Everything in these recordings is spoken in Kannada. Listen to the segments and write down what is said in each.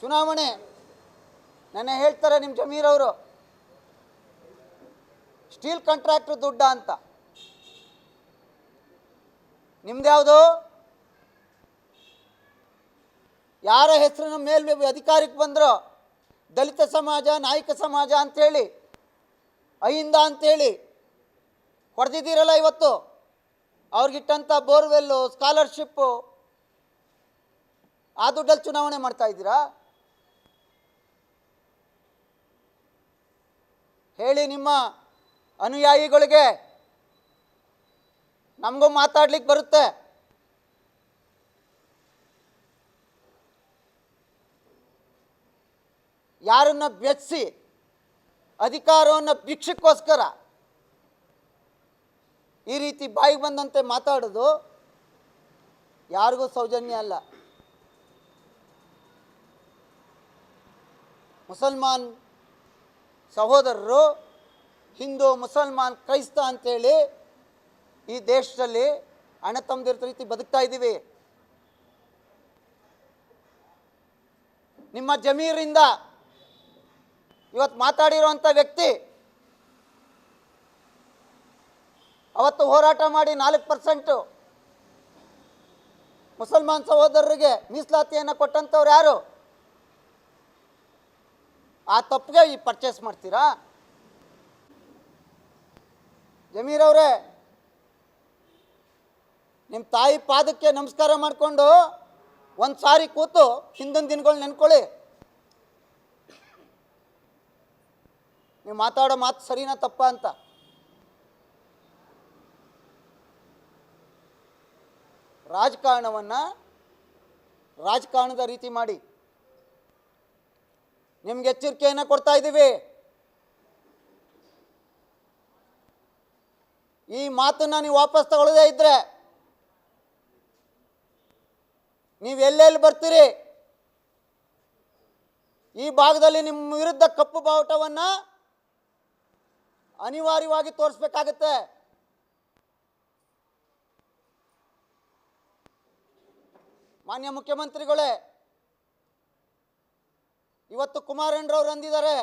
ಚುನಾವಣೆ. ನನ್ನ ಹೇಳ್ತಾರೆ ನಿಮ್ಮ ಜಮೀರವರು ಸ್ಟೀಲ್ ಕಾಂಟ್ರಾಕ್ಟ್ರ್ ದುಡ್ಡ ಅಂತ. ನಿಮ್ದ್ಯಾವುದು ಯಾರ ಹೆಸರಿನ ಮೇಲ್ ಅಧಿಕಾರಕ್ಕೆ ಬಂದರೋ? ದಲಿತ ಸಮಾಜ, ನಾಯಕ ಸಮಾಜ ಅಂಥೇಳಿ ಅಹಿಂದ ಅಂಥೇಳಿ ಹೊಡೆದಿದ್ದೀರಲ್ಲ ಇವತ್ತು? ಅವ್ರಿಗಿಟ್ಟಂಥ ಬೋರ್ವೆಲ್ಲು, ಸ್ಕಾಲರ್ಶಿಪ್ಪು, ಆ ದುಡ್ಡಲ್ಲಿ ಚುನಾವಣೆ ಮಾಡ್ತಾ ಇದ್ದೀರಾ? ಹೇಳಿ ನಿಮ್ಮ ಅನುಯಾಯಿಗಳಿಗೆ ನಮಗೂ ಮಾತಾಡ್ಲಿಕ್ಕೆ ಬರುತ್ತೆ. ಯಾರನ್ನು ಬೆಚ್ಚಿ ಅಧಿಕಾರವನ್ನು ಭಿಕ್ಷಕ್ಕೋಸ್ಕರ ಈ ರೀತಿ ಬಾಯಿಗೆ ಬಂದಂತೆ ಮಾತಾಡೋದು ಯಾರಿಗೂ ಸೌಜನ್ಯ ಅಲ್ಲ. ಮುಸಲ್ಮಾನ್ ಸಹೋದರರು, ಹಿಂದೂ, ಮುಸಲ್ಮಾನ್, ಕ್ರೈಸ್ತ ಅಂತೇಳಿ ಈ ದೇಶದಲ್ಲಿ ಅಣ್ಣ ತಮ್ಮದಿರ ರೀತಿ ಬದುಕ್ತಾ ಇದ್ದೀವಿ. ನಿಮ್ಮ ಜಮೀರಿಂದ ಇವತ್ತು ಮಾತಾಡಿರುವಂಥ ವ್ಯಕ್ತಿ ಅವತ್ತು ಹೋರಾಟ ಮಾಡಿ ನಾಲ್ಕು ಪರ್ಸೆಂಟು ಮುಸಲ್ಮಾನ್ ಸಹೋದರರಿಗೆ ಮೀಸಲಾತಿಯನ್ನು ಕೊಟ್ಟಂಥವ್ರು ಯಾರು? ಆ ತಪ್ಪಿಗೆ ಈ ಪರ್ಚೇಸ್ ಮಾಡ್ತೀರಾ? ಜಮೀರ್ ಅವರೇ ನಿಮ್ಮ ತಾಯಿ ಪಾದಕ್ಕೆ ನಮಸ್ಕಾರ ಮಾಡಿಕೊಂಡು ಒಂದು ಸಾರಿ ಕೂತು ಹಿಂದಿನ ದಿನಗಳು ನೆನ್ಕೊಳ್ಳಿ. ನೀವು ಮಾತಾಡೋ ಮಾತು ಸರಿನಾ ತಪ್ಪ ಅಂತ? ರಾಜಕಾರಣವನ್ನು ರಾಜಕಾರಣದ ರೀತಿ ಮಾಡಿ. ನಿಮ್ಗೆ ಎಚ್ಚರಿಕೆಯನ್ನು ಕೊಡ್ತಾ ಇದ್ದೀವಿ. ಈ ಮಾತನ್ನ ನೀವು ವಾಪಸ್ ತಗೊಳ್ಳದೇ ಇದ್ರೆ ನೀವು ಎಲ್ಲೆಲ್ಲಿ ಬರ್ತೀರಿ? ಈ ಭಾಗದಲ್ಲಿ ನಿಮ್ಮ ವಿರುದ್ಧ ಕಪ್ಪು ಬಾವುಟವನ್ನು ಅನಿವಾರ್ಯವಾಗಿ ತೋರಿಸ್ಬೇಕಾಗತ್ತೆ. ಮಾನ್ಯ ಮುಖ್ಯಮಂತ್ರಿಗಳೇ ಇವತ್ತು ಕುಮಾರಣ್ಣರವ್ರು ಅಂದಿದ್ದಾರೆ.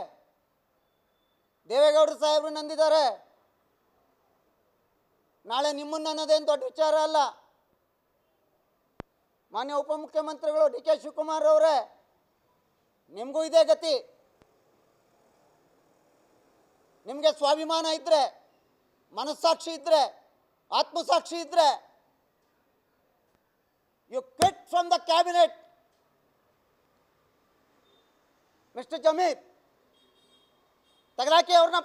ದೇವೇಗೌಡರು ಸಾಹೇಬ್ರು ನಂದಿದ್ದಾರೆ ನಾಳೆ ನಿಮ್ಮನ್ನು ಅನ್ನೋದೇನು ದೊಡ್ಡ ವಿಚಾರ ಅಲ್ಲ. ಮಾನ್ಯ ಉಪಮುಖ್ಯಮಂತ್ರಿಗಳು ಡಿ ಕೆ ಶಿವಕುಮಾರ್ ಅವರೇ, ನಿಮಗೂ ಇದೇ ಗತಿ. ನಿಮಗೆ ಸ್ವಾಭಿಮಾನ ಇದ್ದರೆ ಮನಸ್ಸಾಕ್ಷಿ ಇದ್ದರೆ ಆತ್ಮಸಾಕ್ಷಿ ಇದ್ದರೆ you quit from the cabinet mister Zameer ತಗಲಾಕಿ ಅವ್ರನ್ನ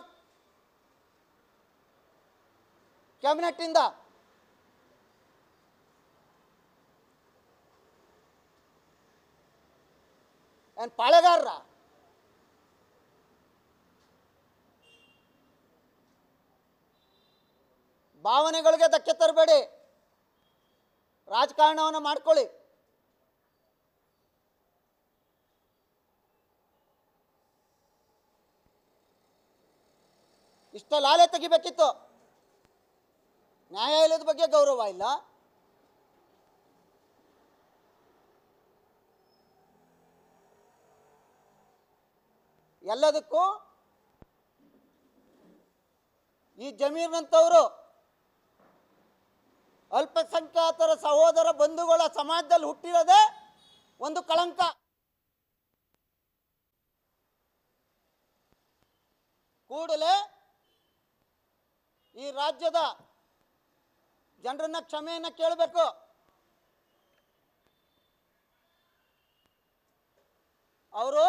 ಕ್ಯಾಬಿನೆಟ್ಟಿಂದ ಏನು ಪಾಳೆಗಾರರ? ಭಾವನೆಗಳಿಗೆ ಧಕ್ಕೆ ತರಬೇಡಿ. ರಾಜಕಾರಣವನ್ನು ಮಾಡ್ಕೊಳ್ಳಿ. ಇಷ್ಟ ಲಾಲೆ ತೆಗಿಬೇಕಿತ್ತು. ನ್ಯಾಯಾಲಯದ ಬಗ್ಗೆ ಗೌರವ ಇಲ್ಲ. ಎಲ್ಲದಕ್ಕೂ ಈ ಜಮೀರ್ನಂಥವರು ಅಲ್ಪಸಂಖ್ಯಾತರ ಸಹೋದರ ಬಂಧುಗಳ ಸಮಾಜದಲ್ಲಿ ಹುಟ್ಟಿರೋದೇ ಒಂದು ಕಳಂಕ. ಕೂಡಲೇ ಈ ರಾಜ್ಯದ ಜನರನ್ನ ಕ್ಷಮೆಯನ್ನ ಕೇಳಬೇಕು. ಅವರು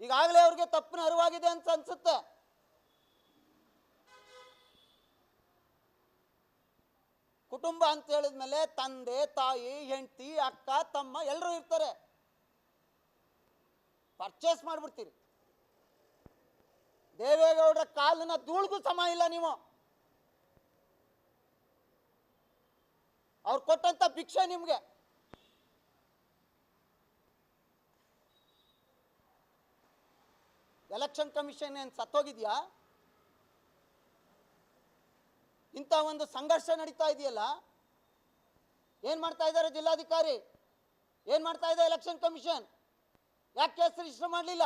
ಈಗಾಗಲೇ ಅವ್ರಿಗೆ ತಪ್ಪಿನ ಅರಿವಾಗಿದೆ ಅಂತ ಅನ್ಸುತ್ತೆ. ಕುಟುಂಬ ಅಂತ ಹೇಳಿದ್ಮೇಲೆ ತಂದೆ, ತಾಯಿ, ಹೆಂಡತಿ, ಅಕ್ಕ, ತಮ್ಮ ಎಲ್ಲರೂ ಇರ್ತಾರೆ. ಪರ್ಚೇಸ್ ಮಾಡ್ಬಿಡ್ತೀರಿ. ದೇವೇಗೌಡರ ಕಾಲನ್ನ ಧೂಳಿಗೂ ಸಮ ಇಲ್ಲ ನೀವು. ಅವ್ರು ಕೊಟ್ಟಂತ ಭಿಕ್ಷೆ ನಿಮ್ಗೆ. ಎಲೆಕ್ಷನ್ ಕಮಿಷನ್ ಏನು ಸತ್ತೋಗಿದ್ಯಾ? ಇಂಥ ಒಂದು ಸಂಘರ್ಷ ನಡೀತಾ ಇದೆಯಲ್ಲ? ಏನು ಮಾಡ್ತಾ ಇದ್ದಾರೆ ಜಿಲ್ಲಾಧಿಕಾರಿ? ಏನು ಮಾಡ್ತಾ ಇದೆ ಎಲೆಕ್ಷನ್ ಕಮಿಷನ್ ಯಾಕೆ ಕೇಸ್ ರಿಜಿಸ್ಟರ್ ಮಾಡಲಿಲ್ಲ?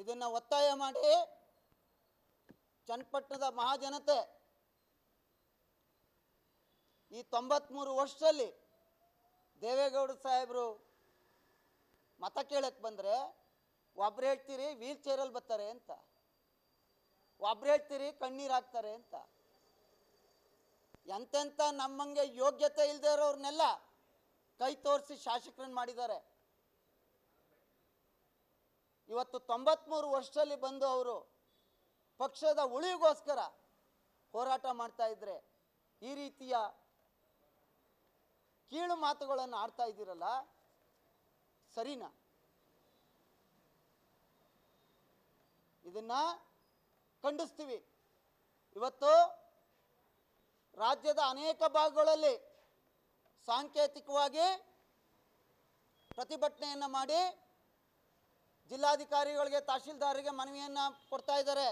ಇದನ್ನು ಒತ್ತಾಯ ಮಾಡಿ ಚನ್ನಪಟ್ಟಣದ ಮಹಾಜನತೆ ಈ ತೊಂಬತ್ಮೂರು ವರ್ಷದಲ್ಲಿ ದೇವೇಗೌಡ ಸಾಹೇಬರು ಮತ ಕೇಳಕ್ಕೆ ಬಂದರೆ, ಒಬ್ರು ಹೇಳ್ತೀರಿ ವೀಲ್ ಚೇರಲ್ಲಿ ಬರ್ತಾರೆ ಅಂತ. ಒಬ್ರು ಹೇಳ್ತೀರಿ ಕಣ್ಣೀರು ಹಾಕ್ತಾರೆ ಅಂತ. ಎಂತೆಂಥ ನಮ್ಮಂಗೆ ಯೋಗ್ಯತೆ ಇಲ್ಲದೆ ಇರೋರ್ನೆಲ್ಲ ಕೈ ತೋರಿಸಿ ಶಾಸಕರನ್ನು ಮಾಡಿದ್ದಾರೆ. ಇವತ್ತು ತೊಂಬತ್ಮೂರು ವರ್ಷದಲ್ಲಿ ಬಂದು ಅವರು ಪಕ್ಷದ ಉಳಿವಿಗೋಸ್ಕರ ಹೋರಾಟ ಮಾಡ್ತಾ ಇದ್ರೆ ಈ ರೀತಿಯ ಕೀಳು ಮಾತುಗಳನ್ನು ಆಡ್ತಾ ಇದ್ದೀರಲ್ಲ, ಸರಿನಾ? ಇದನ್ನ ಖಂಡಿಸ್ತೀವಿ. ಇವತ್ತು ರಾಜ್ಯದ ಅನೇಕ ಭಾಗಗಳಲ್ಲಿ ಸಾಂಕೇತಿಕವಾಗಿ ಪ್ರತಿಭಟನೆಯನ್ನು ಮಾಡಿ ಜಿಲ್ಲಾಧಿಕಾರಿಗಳಿಗೆ ತಹಶೀಲ್ದಾರರಿಗೆ ಮನವಿಯನ್ನು ಕೊಡ್ತಾ ಇದ್ದಾರೆ.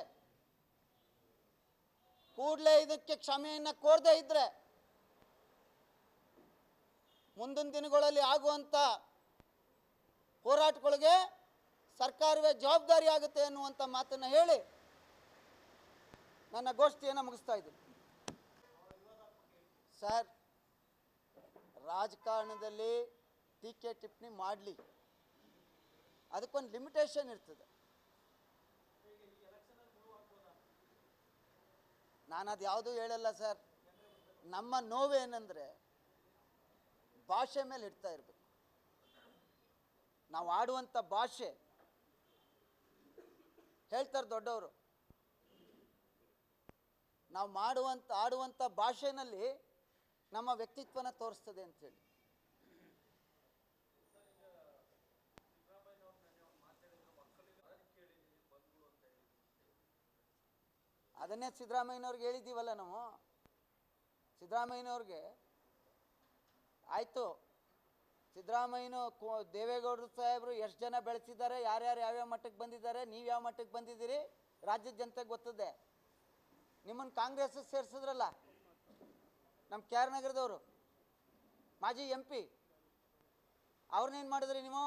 ಕೂಡಲೇ ಇದಕ್ಕೆ ಕ್ಷಮೆಯನ್ನು ಕೋರದೇ ಇದ್ದರೆ ಮುಂದಿನ ದಿನಗಳಲ್ಲಿ ಆಗುವಂಥ ಹೋರಾಟಗಳಿಗೆ ಸರ್ಕಾರವೇ ಜವಾಬ್ದಾರಿ ಆಗುತ್ತೆ ಅನ್ನುವಂಥ ಮಾತನ್ನು ಹೇಳಿ ನನ್ನ ಗೋಷ್ಠಿಯನ್ನು ಮುಗಿಸ್ತಾ ಇದ್ದೀನಿ. ಸರ್, ರಾಜಕಾರಣದಲ್ಲಿ ಟೀಕೆ ಟಿಪ್ಪಣಿ ಮಾಡಲಿ. ಅದಕ್ಕೊಂದು ಲಿಮಿಟೇಷನ್ ಇರ್ತದೆ. ನಾನು ಅದು ಯಾವುದೂ ಹೇಳಲ್ಲ ಸರ್ ನಮ್ಮ ನೋವೇನೆಂದರೆ ಭಾಷೆ ಮೇಲೆ ಇಡ್ತಾ ಇರಬೇಕು. ನಾವು ಆಡುವಂಥ ಭಾಷೆ ಹೇಳ್ತಾರೆ ದೊಡ್ಡವರು. ನಾವು ಮಾಡುವಂಥ ಆಡುವಂಥ ಭಾಷೆನಲ್ಲಿ ನಮ್ಮ ವ್ಯಕ್ತಿತ್ವನ ತೋರಿಸ್ತದೆ ಅಂಥೇಳಿ ಅದನ್ನೇ ಸಿದ್ದರಾಮಯ್ಯನವ್ರಿಗೆ ಹೇಳಿದ್ದೀವಲ್ಲ ನಾವು? ಸಿದ್ದರಾಮಯ್ಯನವ್ರಿಗೆ ಆಯಿತು. ಸಿದ್ದರಾಮಯ್ಯನು ದೇವೇಗೌಡರು ಸಾಹೇಬರು ಎಷ್ಟು ಜನ ಬೆಳೆಸಿದ್ದಾರೆ, ಯಾರ್ಯಾರು ಯಾವ್ಯಾವ ಮಟ್ಟಕ್ಕೆ ಬಂದಿದ್ದಾರೆ, ನೀವು ಯಾವ ಮಟ್ಟಕ್ಕೆ ಬಂದಿದ್ದೀರಿ, ರಾಜ್ಯದ ಜನತೆಗೆ ಗೊತ್ತದೆ ನಿಮ್ಮನ್ನು ಕಾಂಗ್ರೆಸ್ ಸೇರಿಸಿದ್ರಲ್ಲ ನಮ್ಮ ಕೆ ಆರ್ ನಗರದವರು, ಮಾಜಿ ಎಂ ಪಿ. ಅವ್ರನ್ನೇನು ಮಾಡಿದ್ರಿ ನೀವು?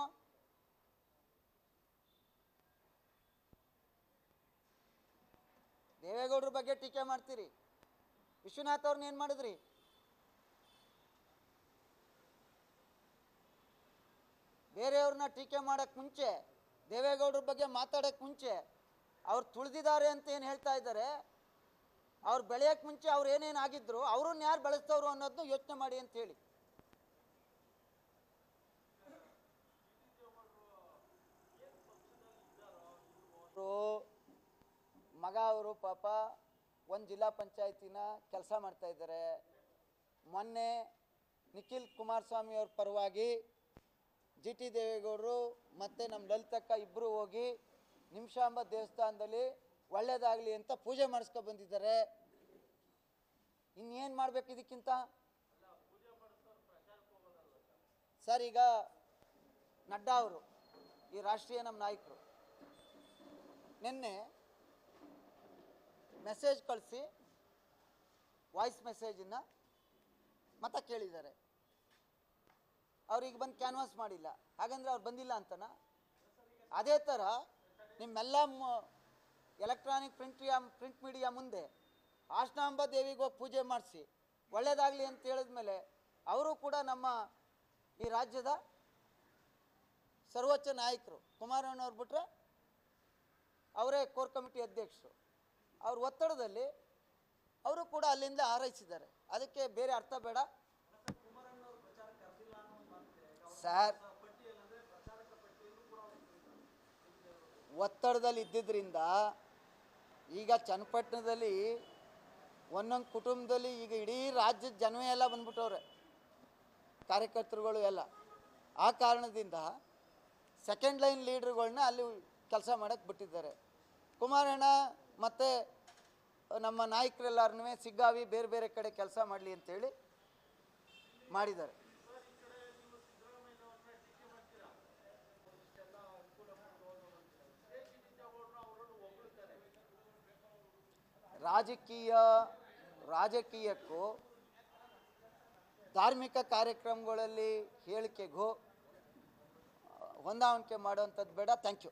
ದೇವೇಗೌಡರ ಬಗ್ಗೆ ಟೀಕೆ ಮಾಡ್ತೀರಿ? ವಿಶ್ವನಾಥ್ ಅವ್ರನ್ನ ಏನು ಮಾಡಿದ್ರಿ? ಬೇರೆಯವ್ರನ್ನ ಟೀಕೆ ಮಾಡೋಕ್ಕೆ ಮುಂಚೆ, ದೇವೇಗೌಡರ ಬಗ್ಗೆ ಮಾತಾಡೋಕ್ಕೆ ಮುಂಚೆ, ಅವ್ರು ತುಳಿದಿದ್ದಾರೆ ಅಂತ ಏನು ಹೇಳ್ತಾ ಇದ್ದಾರೆ? ಅವ್ರು ಬೆಳೆಯೋಕ್ಕೆ ಮುಂಚೆ ಅವ್ರು ಏನೇನು ಆಗಿದ್ರು, ಅವ್ರನ್ನ ಯಾರು ಬೆಳೆಸ್ತವ್ರು ಅನ್ನೋದನ್ನ ಯೋಚನೆ ಮಾಡಿ ಅಂತ ಹೇಳಿ. ಅವರು ಮಗ ಅವರು ಪಾಪ ಒಂದು ಜಿಲ್ಲಾ ಪಂಚಾಯತಿನ ಕೆಲಸ ಮಾಡ್ತಾ ಇದ್ದಾರೆ. ಮೊನ್ನೆ ನಿಖಿಲ್ ಕುಮಾರಸ್ವಾಮಿ ಅವ್ರ ಪರವಾಗಿ ಜಿ ಟಿ ದೇವೇಗೌಡರು ಮತ್ತು ನಮ್ಮ ಲಲಿತಕ್ಕ ಇಬ್ಬರು ಹೋಗಿ ನಿಮಿಷಾಂಬ ದೇವಸ್ಥಾನದಲ್ಲಿ ಒಳ್ಳೇದಾಗಲಿ ಅಂತ ಪೂಜೆ ಮಾಡಿಸ್ಕೊ ಬಂದಿದ್ದಾರೆ. ಇನ್ನೇನು ಮಾಡಬೇಕು ಇದಕ್ಕಿಂತ? ಸರ್, ಈಗ ನಡ್ಡಾ ಅವರು, ಈ ರಾಷ್ಟ್ರೀಯ ನಮ್ಮ ನಾಯಕರು. ನಿನ್ನೆ ಮೆಸೇಜ್ ಕಳಿಸಿ ವಾಯ್ಸ್ ಮೆಸೇಜನ್ನು ಮತ ಕೇಳಿದ್ದಾರೆ. ಅವ್ರಿಗೆ ಬಂದು ಕ್ಯಾನ್ವಾಸ್ ಮಾಡಿಲ್ಲ. ಹಾಗಂದ್ರೆ ಅವ್ರು ಬಂದಿಲ್ಲ ಅಂತನಾ? ಅದೇ ಥರ ನಿಮ್ಮೆಲ್ಲ ಎಲೆಕ್ಟ್ರಾನಿಕ್ ಪ್ರಿಂಟ್ ಪ್ರಿಂಟ್ ಮೀಡಿಯಾ ಮುಂದೆ ಆಶ್ನಾಂಬ ದೇವಿಗೆ ಹೋಗಿ ಪೂಜೆ ಮಾಡಿಸಿ. ಒಳ್ಳೆಯದಾಗಲಿ ಅಂತ ಹೇಳಿದ್ಮೇಲೆ ಅವರು ಕೂಡ ನಮ್ಮ ಈ ರಾಜ್ಯದ ಸರ್ವೋಚ್ಚ ನಾಯಕರು. ಕುಮಾರಣ್ಣವ್ರು ಬಿಟ್ಟರೆ ಅವರೇ ಕೋರ್ ಕಮಿಟಿ ಅಧ್ಯಕ್ಷರು. ಅವ್ರ ಒತ್ತಡದಲ್ಲಿ ಅವರು ಕೂಡ ಅಲ್ಲಿಂದ ಹಾರೈಸಿದ್ದಾರೆ. ಅದಕ್ಕೆ ಬೇರೆ ಅರ್ಥ ಬೇಡ. ಸರ್, ಒತ್ತಡದಲ್ಲಿ ಇದ್ದಿದ್ದರಿಂದ ಈಗ ಚನ್ನಪಟ್ಟಣದಲ್ಲಿ ಒಂದೊಂದು ಕುಟುಂಬದಲ್ಲಿ ಈಗ ಇಡೀ ರಾಜ್ಯದ ಜನವೇ ಎಲ್ಲ ಬಂದ್ಬಿಟ್ಟವ್ರೆ. ಕಾರ್ಯಕರ್ತರುಗಳು ಎಲ್ಲ. ಆ ಕಾರಣದಿಂದ ಸೆಕೆಂಡ್ ಲೈನ್ ಲೀಡ್ರ್ಗಳನ್ನ ಅಲ್ಲಿ ಕೆಲಸ ಮಾಡೋಕ್ಕೆ ಬಿಟ್ಟಿದ್ದಾರೆ. ಕುಮಾರಣ್ಣ ಮತ್ತು ನಮ್ಮ ನಾಯಕರೆಲ್ಲರನ್ನೂ ಸಿಗ್ಗಾವಿ ಬೇರೆ ಬೇರೆ ಕಡೆ ಕೆಲಸ ಮಾಡಲಿ ಅಂತೇಳಿ ಮಾಡಿದ್ದಾರೆ. ರಾಜಕೀಯ, ರಾಜಕೀಯಕ್ಕೂ ಧಾರ್ಮಿಕ ಕಾರ್ಯಕ್ರಮಗಳಲ್ಲಿ ಹೇಳಿಕೆಗೂ ಹೊಂದಾಣಿಕೆ ಮಾಡುವಂಥದ್ದು ಬೇಡ. Thank you